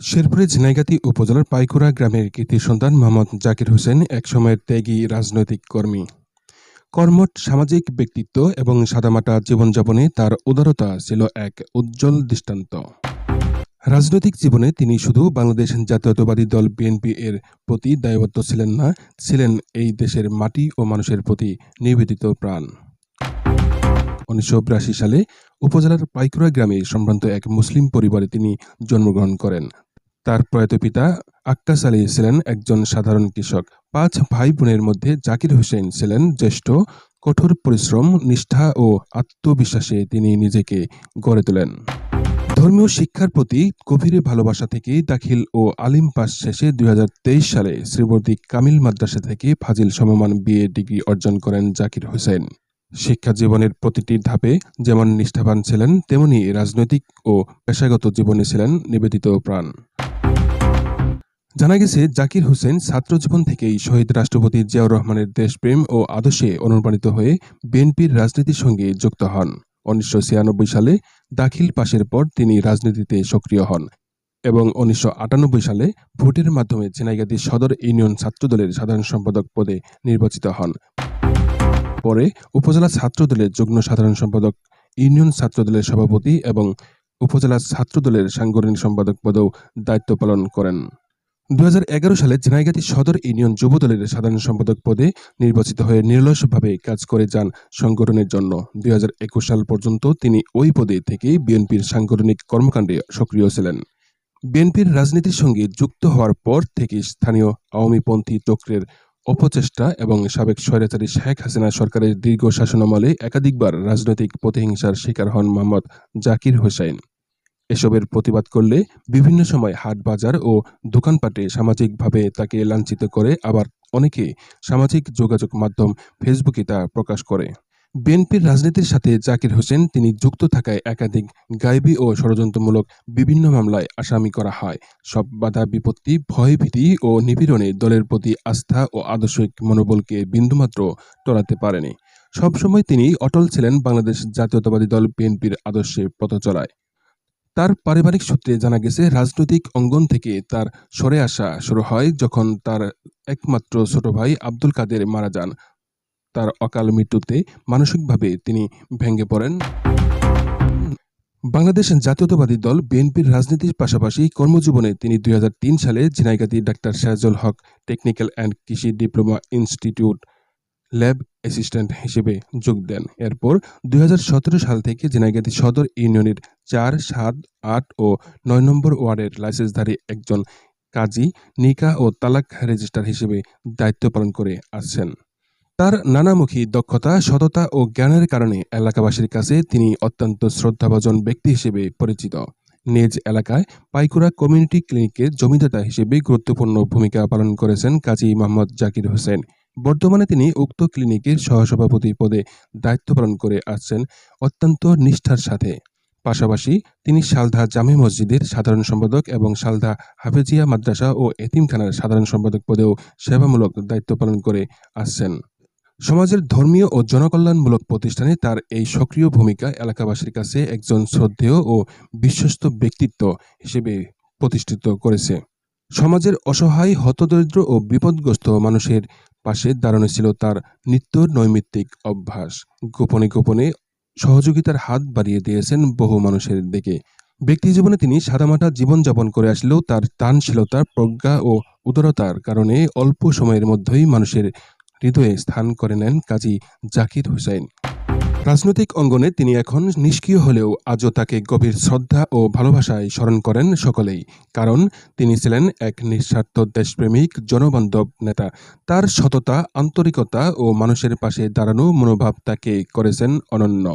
শেরপুরের ঝিনাইগাতি উপজেলার পাইকুড়া গ্রামের কৃতি সন্তান মোহাম্মদ জাকির হোসেন একসময়ের ত্যাগী রাজনৈতিক কর্মী। কর্মট সামাজিক ব্যক্তিত্ব এবং সাদামাটা জীবনযাপনে তার উদারতা ছিল এক উজ্জ্বল দৃষ্টান্ত। রাজনৈতিক জীবনে তিনি শুধু বাংলাদেশ জাতীয়তাবাদী দল বিএনপি এর প্রতি দায়বদ্ধ ছিলেন না, ছিলেন এই দেশের মাটি ও মানুষের প্রতি নিবেদিত প্রাণ। উনিশশো বিরাশি সালে উপজেলার পাইকুড়া গ্রামে সম্ভ্রান্ত এক মুসলিম পরিবারে তিনি জন্মগ্রহণ করেন। তার প্রয়াত পিতা আক্কাস আলী ছিলেন একজন সাধারণ কৃষক। পাঁচ ভাই বোনের মধ্যে জাকির হোসেন ছিলেন জ্যেষ্ঠ, কঠোর পরিশ্রম, নিষ্ঠা ও আত্মবিশ্বাসে তিনি নিজেকে গড়ে তোলেন। ধর্মীয় শিক্ষার প্রতি গভীর ভালোবাসা থেকে দাখিল ও আলিম পাস শেষে দুই হাজার তেইশ সালে শ্রীবর্দী কামিল মাদ্রাসা থেকে ফাজিল সমমান বিএ ডিগ্রি অর্জন করেন জাকির হোসেন। শিক্ষা জীবনের প্রতিটি ধাপে যেমন নিষ্ঠাবান ছিলেন, তেমনি রাজনৈতিক ও পেশাগত জীবনে ছিলেন নিবেদিত প্রাণ। জানা গেছে, জাকির হোসেন ছাত্র জীবন থেকেই শহীদ রাষ্ট্রপতি জিয়াউর রহমানের দেশপ্রেম ও আদর্শে অনুপ্রাণিত হয়ে বিএনপির রাজনীতির সঙ্গে যুক্ত হন। উনিশশো ছিয়ানব্বই সালে দাখিল পাশের পর তিনি রাজনীতিতে সক্রিয় হন এবং উনিশশো আটানব্বই সালে ভোটের মাধ্যমে ঝিনাইগাতি সদর ইউনিয়ন ছাত্রদলের সাধারণ সম্পাদক পদে নির্বাচিত হন। পরে উপজেলা ছাত্রদলের যুগ্ম সাধারণ সম্পাদক, ইউনিয়ন ছাত্রদলের সভাপতি এবং উপজেলা ছাত্রদলের সাংগঠনিক সম্পাদক পদেও দায়িত্ব পালন করেন। দুই হাজার এগারো সালে ঝিনাইগাতি সদর ইউনিয়ন যুবদলের সাধারণ সম্পাদক পদে নির্বাচিত হয়ে নিরলসভাবে কাজ করে যান সংগঠনের জন্য। দুই হাজার একুশ সাল পর্যন্ত তিনি ওই পদে থেকে বিএনপির সাংগঠনিক কর্মকাণ্ডে সক্রিয় ছিলেন। বিএনপির রাজনীতির সঙ্গে যুক্ত হওয়ার পর থেকে স্থানীয় আওয়ামীপন্থী চক্রের অপচেষ্টা এবং সাবেক স্বৈরাচারী শেখ হাসিনা সরকারের দীর্ঘ শাসনামলে একাধিকবার রাজনৈতিক প্রতিহিংসার শিকার হন মোহাম্মদ জাকির হোসেন। এসবের প্রতিবাদ করলে বিভিন্ন সময় হাট বাজার ও দোকানপাটে সামাজিকভাবে তাকে লাঞ্ছিত করে আবার অনেকে সামাজিক যোগাযোগ মাধ্যম ফেসবুকে তা প্রকাশ করে। বিএনপির রাজনীতির সাথে জাকির হোসেন, তিনি যুক্ত থাকায় একাধিক গায়েবী ও ষড়যন্ত্রমূলক বিভিন্ন মামলায় আসামি করা হয়। সব বাধা বিপত্তি, ভয়ভীতি ও নিপীড়নে দলের প্রতি আস্থা ও আদর্শিক মনোবলকে বিন্দুমাত্র টলাতে পারেনি। সবসময় তিনি অটল ছিলেন বাংলাদেশ জাতীয়তাবাদী দল বিএনপির আদর্শে পথ চলায় তার পারিবারিক সূত্রে জানা গেছে, রাজনৈতিক অঙ্গন থেকে তার সরে আসা শুরু হয় যখন তার একমাত্র ছোট ভাই আব্দুল কাদের মারা যান। তার অকাল মৃত্যুতে মানসিকভাবে তিনি ভেঙে পড়েন। বাংলাদেশ জাতীয়তাবাদী দল বিএনপির রাজনীতির পাশাপাশি কর্মজীবনে তিনি দুই হাজার তিন সালে Jhenaigati doctor Shahjul Haque technical and কৃষি ডিপ্লোমা ইনস্টিটিউট ল্যাব অ্যাসিস্ট্যান্ট হিসেবে যোগ দেন। এরপর দুই হাজার সতেরো সাল থেকে ঝিনাইগাতি সদর ইউনিয়নের চার, সাত, আট ও নয় নম্বর ওয়ার্ডের লাইসেন্সধারী একজন কাজী নিকা ও তালাক রেজিস্ট্রার হিসেবে দায়িত্ব পালন করে আসছেন। তার নানামুখী দক্ষতা, সততা ও জ্ঞানের কারণে এলাকাবাসীর কাছে তিনি অত্যন্ত শ্রদ্ধাভাজন ব্যক্তি হিসেবে পরিচিত। নিজ এলাকায় পাইকুড়া কমিউনিটি ক্লিনিকে জমিদাতা হিসেবে গুরুত্বপূর্ণ ভূমিকা পালন করেছেন কাজী মোহাম্মদ জাকির হোসেন। বর্তমানে তিনি উক্ত ক্লিনিকের সহসভাপতি পদে দায়িত্ব পালন করে আসছেন অত্যন্ত নিষ্ঠার সাথে। পাশাপাশি তিনি সালধা জামে মসজিদের সাধারণ সম্পাদক এবং সালধা হাফেজিয়া মাদ্রাসা ও এতিমখানার সাধারণ সম্পাদক পদেও সেবামূলক দায়িত্ব পালন করে আসছেন। সমাজের ধর্মীয় ও জনকল্যাণমূলক প্রতিষ্ঠানে তার এই সক্রিয় ভূমিকা এলাকাবাসীর কাছে একজন শ্রদ্ধেয় ও বিশ্বস্ত ব্যক্তিত্ব হিসেবে প্রতিষ্ঠিত করেছে। সমাজের অসহায়, হতদরিদ্র ও বিপদগ্রস্ত মানুষের পাশে দাঁড়ানো ছিল তার নিত্য নৈমিত্তিক অভ্যাস। গোপনে গোপনে সহযোগিতার হাত বাড়িয়ে দিয়েছেন বহু মানুষের দিকে। ব্যক্তি জীবনে তিনি সাদামাটা জীবনযাপন করে আসলেও তার তানশীলতার প্রজ্ঞা ও উদারতার কারণে অল্প সময়ের মধ্যেই মানুষের হৃদয়ে স্থান করে নেন কাজী জাকির হোসেন। রাজনৈতিক অঙ্গনে তিনি এখন নিষ্ক্রিয় হলেও আজও তাকে গভীর শ্রদ্ধা ও ভালোবাসায় স্মরণ করেন সকলেই, কারণ তিনি ছিলেন এক নিঃস্বার্থ দেশপ্রেমিক, জনবান্ধব নেতা। তার সততা, আন্তরিকতা ও মানুষের পাশে দাঁড়ানো মনোভাব তাকে করেছেন অনন্য।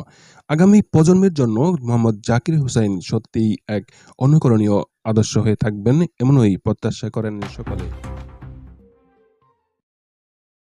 আগামী প্রজন্মের জন্য মোহাম্মদ জাকির হুসাইন সত্যিই এক অনুকরণীয় আদর্শ হয়ে থাকবেন, এমনই প্রত্যাশা করেন সকলে।